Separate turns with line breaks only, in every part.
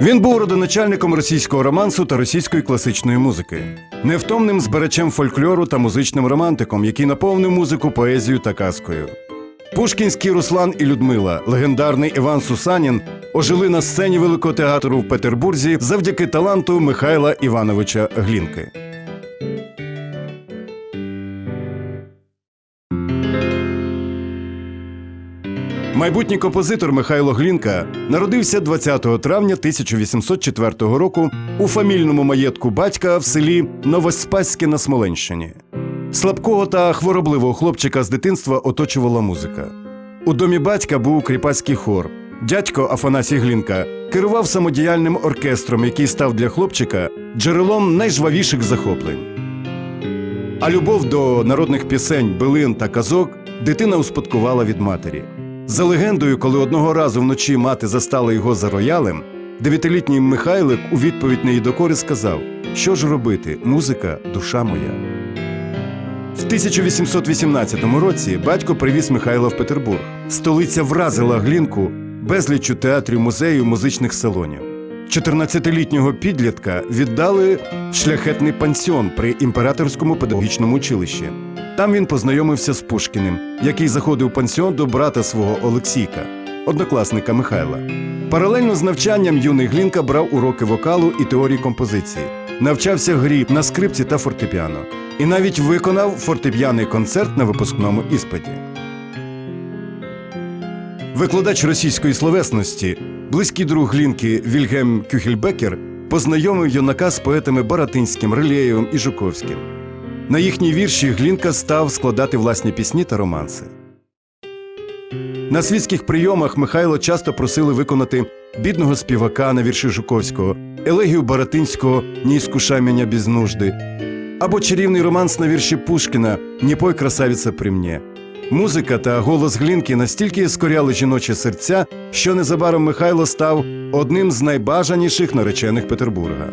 Він був родоначальником російського романсу та російської класичної музики, невтомним збирачем фольклору та музичним романтиком, який наповнив музику поезією та казкою. Пушкінський Руслан і Людмила, легендарний Іван Сусанін ожили на сцені Великого театру в Петербурзі завдяки таланту Михайла Івановича Глінки. Майбутній композитор Михайло Глінка народився 20 травня 1804 року у фамільному маєтку батька в селі Новоспаське на Смоленщині. Слабкого та хворобливого хлопчика з дитинства оточувала музика. У домі батька був кріпацький хор. Дядько Афанасій Глінка керував самодіяльним оркестром, який став для хлопчика джерелом найжвавіших захоплень. А любов до народних пісень, билин та казок дитина успадкувала від матері. За легендою, коли одного разу вночі мати застала його за роялем, дев'ятилітній Михайлик у відповідь на її докори сказав: Що ж робити, музика душа моя. В 1818 році батько привіз Михайла в Петербург. Столиця вразила глінку безліччю театрів, музеїв, музичних салонів. 14-літнього підлітка віддали в шляхетний пансіон при імператорському педагогічному училищі. Там він познайомився з Пушкіним, який заходив пансіон до брата свого Олексійка, однокласника Михайла. Паралельно з навчанням юний Глінка брав уроки вокалу і теорії композиції, навчався грі на скрипці та фортепіано і навіть виконав фортепіаний концерт на випускному іспиті. Викладач російської словесності, близький друг Глінки Вільгельм Кюхельбекер познайомив юнака з поетами Баратинським, Рилєєвим і Жуковським. На їхні вірші Глінка став складати власні пісні та романси. На світських прийомах Михайло часто просили виконати бідного співака на вірші Жуковського, елегію Баратинського «Не іскушай мене без нужди або чарівний романс на вірші Пушкіна «Не пой красавіця при мені». Музика та голос Глінки настільки скоряли жіночі серця, що незабаром Михайло став одним з найбажаніших наречених Петербурга.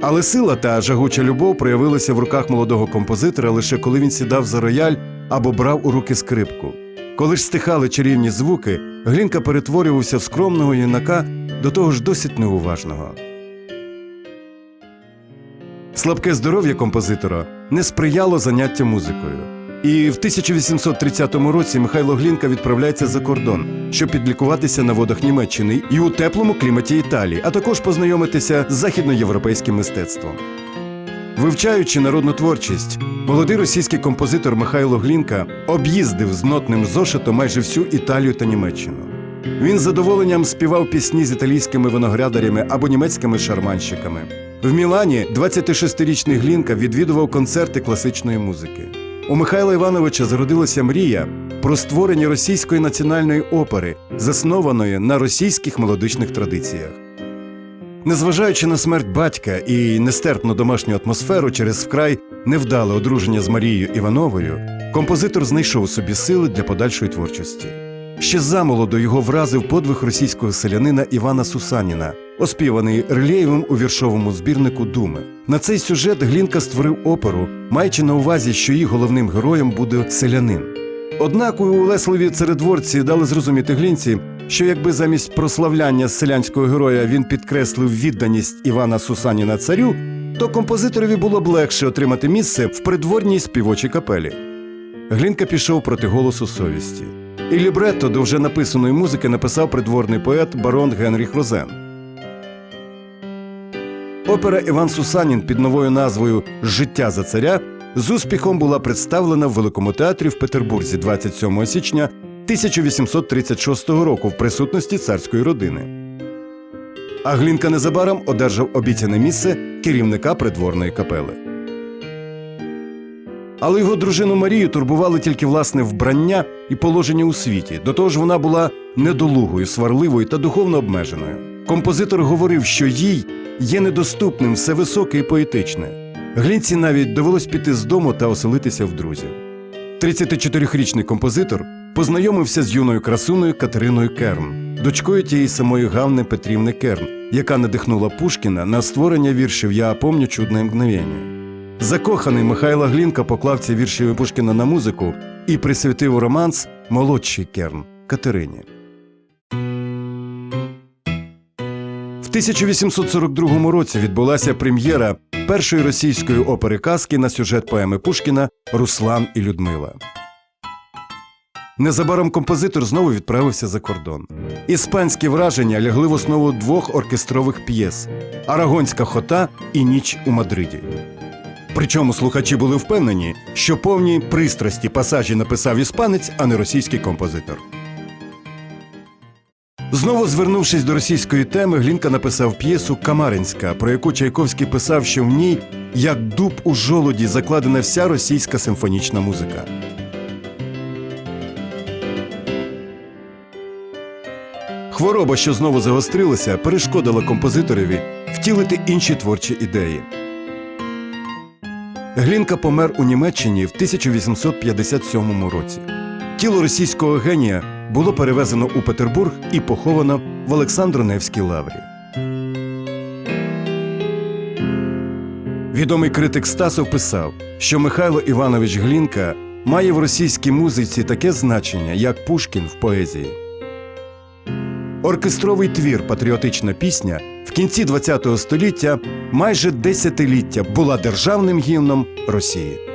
Але сила та жагуча любов проявилися в руках молодого композитора лише коли він сідав за рояль або брав у руки скрипку. Коли ж стихали чарівні звуки, Глінка перетворювався в скромного юнака, до того ж досить неуважного. Слабке здоров'я композитора не сприяло заняття музикою. І в 1830 році Михайло Глінка відправляється за кордон, щоб підлікуватися на водах Німеччини і у теплому кліматі Італії, а також познайомитися з західноєвропейським мистецтвом. Вивчаючи народну творчість, молодий російський композитор Михайло Глінка об'їздив з нотним зошитом майже всю Італію та Німеччину. Він з задоволенням співав пісні з італійськими виноградарями або німецькими шарманщиками. В Мілані 26-річний Глінка відвідував концерти класичної музики. У Михайла Івановича зародилася мрія про створення російської національної опери, заснованої на російських мелодичних традиціях. Незважаючи на смерть батька і нестерпну домашню атмосферу через вкрай невдале одруження з Марією Івановою, композитор знайшов собі сили для подальшої творчості. Ще замолоду його вразив подвиг російського селянина Івана Сусаніна, оспіваний Рилєєвим у віршовому збірнику Думи. На цей сюжет Глінка створив оперу, маючи на увазі, що її головним героєм буде селянин. Однак у улесливі царедворці дали зрозуміти глінці, що якби замість прославляння селянського героя він підкреслив відданість Івана Сусаніна царю, то композиторові було б легше отримати місце в придворній співочій капелі. Глінка пішов проти голосу совісті. І лібретто до вже написаної музики написав придворний поет барон Генріх Розен. Опера Іван Сусанін під новою назвою Життя за царя з успіхом була представлена в Великому театрі в Петербурзі 27 січня 1836 року в присутності царської родини. А Глінка незабаром одержав обіцяне місце керівника придворної капели. Але його дружину Марію турбували тільки власне вбрання і положення у світі. До того ж, вона була недолугою, сварливою та духовно обмеженою. Композитор говорив, що їй є недоступним все високе і поетичне. Глінці навіть довелось піти з дому та оселитися в друзів. 34-річний композитор познайомився з юною красуною Катериною Керн, дочкою тієї самої Ганни Петрівни Керн, яка надихнула Пушкіна на створення віршів Я помню чудне мгновення. Закоханий Михайло Глінка поклав ці вірші Пушкіна на музику і присвятив романс молодшій Керн Катерині. 1842 році відбулася прем'єра першої російської опери казки на сюжет поеми Пушкіна Руслан і Людмила. Незабаром композитор знову відправився за кордон. Іспанські враження лягли в основу двох оркестрових п'єс Арагонська хота і Ніч у Мадриді. Причому слухачі були впевнені, що повні пристрасті пасажі написав іспанець, а не російський композитор. Знову звернувшись до російської теми, Глінка написав п'єсу Камаринська, про яку Чайковський писав, що в ній, як дуб у жолуді, закладена вся російська симфонічна музика. Хвороба, що знову загострилася, перешкодила композиторові втілити інші творчі ідеї. Глінка помер у Німеччині в 1857 році. Тіло російського генія було перевезено у Петербург і поховано в Олександро-Невській лаврі. Відомий критик Стасов писав, що Михайло Іванович Глінка має в російській музиці таке значення, як Пушкін в поезії. Оркестровий твір Патріотична пісня в кінці ХХ століття майже десятиліття була державним гімном Росії.